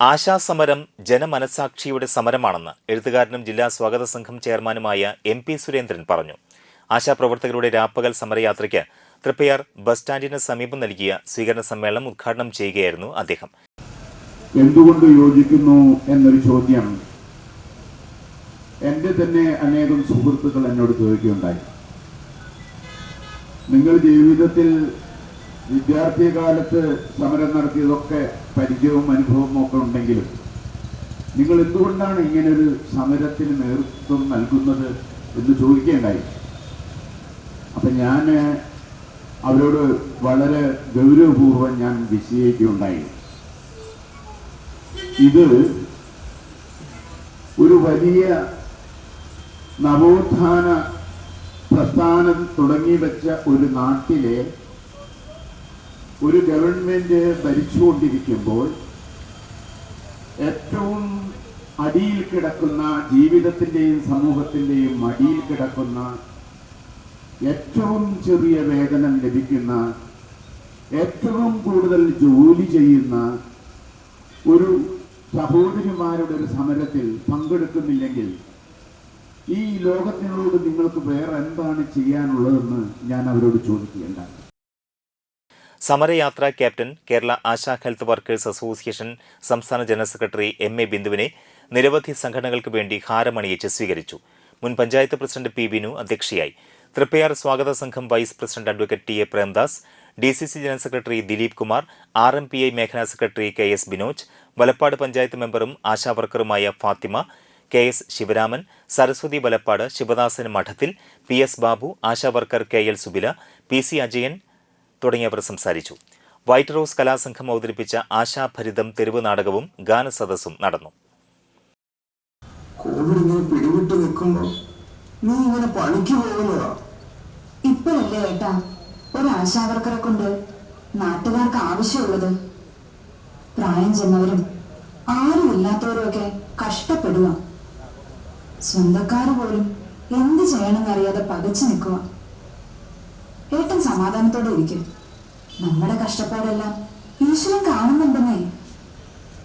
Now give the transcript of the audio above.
ആശാസമരം ജനമനസാക്ഷിയുടെ സമരമാണെന്ന് എഴുത്തുകാരനും ജില്ലാ സ്വാഗത സംഘം ചെയർമാനുമായ എം പി സുരേന്ദ്രൻ പറഞ്ഞു. ആശാപ്രവർത്തകരുടെ രാപ്പകൽ സമരയാത്രയ്ക്ക് തൃപ്പയാർ ബസ് സ്റ്റാൻഡിന് സമീപം നൽകിയ സ്വീകരണ സമ്മേളനം ഉദ്ഘാടനം ചെയ്യുകയായിരുന്നു അദ്ദേഹം. എന്തുകൊണ്ട് യോജിക്കുന്നു എന്നൊരു ചോദ്യം എന്റെ തന്നെ അനേകം സുഹൃത്തുക്കൾ എന്നോട് ചോദിക്കുകയുണ്ടായി. നിങ്ങൾ ജീവിതത്തിൽ വിദ്യാർത്ഥി കാലത്ത് സമരം നടത്തിയതൊക്കെ പരിചയവും അനുഭവവും ഒക്കെ ഉണ്ടെങ്കിലും നിങ്ങൾ എന്തുകൊണ്ടാണ് ഇങ്ങനൊരു സമരത്തിന് നേതൃത്വം നൽകുന്നത് എന്ന് ചോദിക്കേണ്ടായി? അപ്പൊ ഞാൻ അവരോട് വളരെ ഗൗരവപൂർവം ഞാൻ വിശദീകരിക്കുകയുണ്ടായി. ഇത് ഒരു വലിയ നവോത്ഥാന പ്രസ്ഥാനം തുടങ്ങി വെച്ച ഒരു നാട്ടിലെ ഒരു ഗവൺമെന്റ് ഭരിച്ചുകൊണ്ടിരിക്കുമ്പോൾ ഏറ്റവും അടിയിൽ കിടക്കുന്ന ജീവിതത്തിന്റെയും സമൂഹത്തിന്റെയും അടിയിൽ കിടക്കുന്ന ഏറ്റവും ചെറിയ വേതനം ലഭിക്കുന്ന ഏറ്റവും കൂടുതൽ ജോലി ചെയ്യുന്ന ഒരു സഹോദരിമാരുടെ ഒരു സമരത്തിൽ പങ്കെടുക്കുന്നില്ലെങ്കിൽ ഈ ലോകത്തിനോട് നിങ്ങൾക്ക് വേറെ എന്താണ് ചെയ്യാനുള്ളതെന്ന് ഞാൻ അവരോട് ചോദിക്കുകയുണ്ടായി. സമരയാത്ര captain Kerala Asha health workers association സംസ്ഥാന ജനറൽ സെക്രട്ടറി എം എ ബിന്ദുവിനെ നിരവധി സംഘടനകൾക്ക് വേണ്ടി ഹാരമണിയിച്ച് സ്വീകരിച്ചു. മുൻ പഞ്ചായത്ത് പ്രസിഡന്റ് പി ബിനു അധ്യക്ഷയായി. തൃപ്പയാർ സ്വാഗത സംഘം vice president advocate T A Premdas D C C general secretary Dileep Kumar R M P I മേഖലാ secretary K S Binoj Valappad panchayat മെമ്പറും ആശാവർക്കറുമായ Fathima K S Sivaraman Saraswathi Valappad Sivadasan Madathil P S Babu Asha worker K L Subila P C Ajayan തുടങ്ങിയവർ സംസാരിച്ചു. White rose കലാസംഘം അവതരിപ്പിച്ച ആശാഭരിതം തെരുവ് നാടകവും ഗാനസദസ്സും നടന്നു. പിടിവിട്ട് നിൽക്കുമ്പോ നീ ഇങ്ങനെ പണിക്ക് പോകുന്നതാ? ഇപ്പോഴല്ലേ ഏട്ടാ ഒരു ആശാവർക്കറെ കൊണ്ട് നാട്ടുകാർക്ക് ആവശ്യമുള്ളത്. പ്രായം ചെന്നവരും ആരും ഇല്ലാത്തവരും ഒക്കെ കഷ്ടപ്പെടുക. സ്വന്തക്കാർ പോലും എന്ത് ചെയ്യണമെന്നറിയാതെ പകച്ചു നിൽക്കുക. സമാധാനത്തോടെ ഇരിക്കും നമ്മുടെ കഷ്ടപ്പാടെല്ലാം ഈശ്വരൻ കാണുന്നുണ്ടെന്നേ.